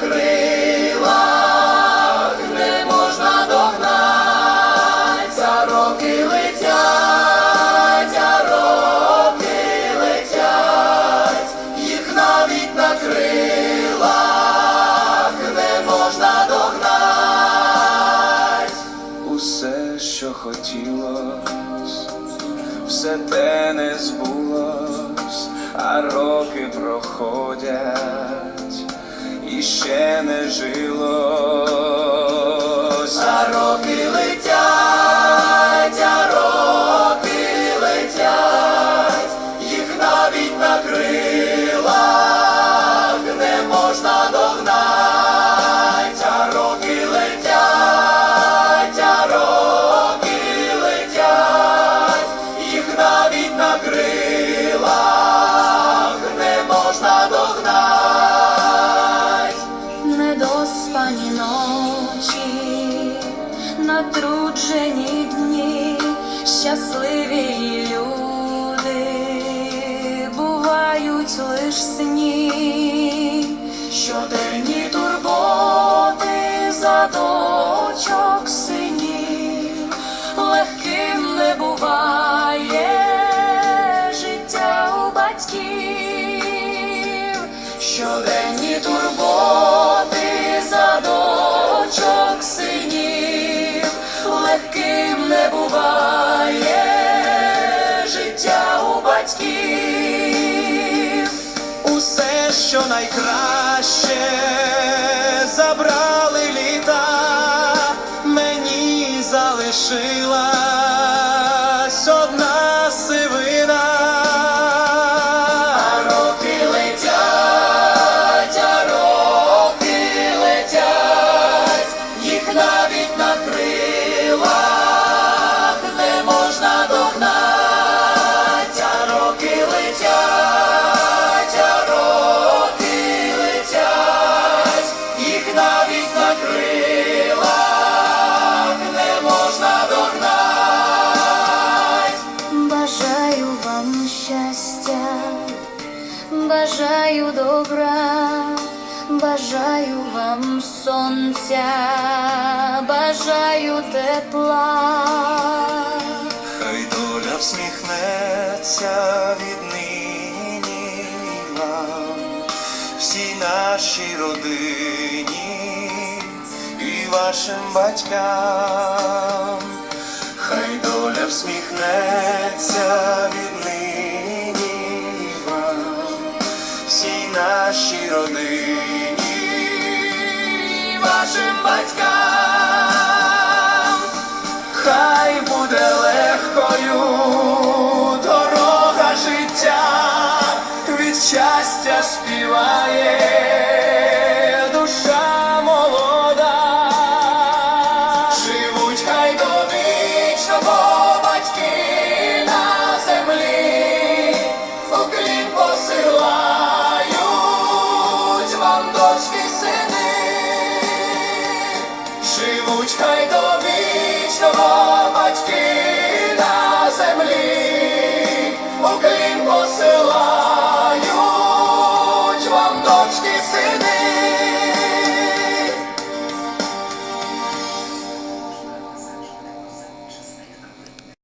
крилах не можна догнать, а роки летять, а роки летять, їх навіть на крилах не можна догнать. Усе, що хотілось, все те не збулось, а роки проходять, ще не жилось. А роки летять, щасливі люди бувають лиш сні, щоденні турботи за дочок синів, легким не буває життя у батьків, щоденні турботи найкраще, забрали літа, мені залишилась щастя, бажаю добра, бажаю вам сонця, бажаю тепла. Хай доля всміхнеться віднині вам, всій нашій родині і вашим батькам. Хай доля всміхнеться родині вашим батькам. Хай буде легкою дорога життя, від щастя співає Живуть хай до бо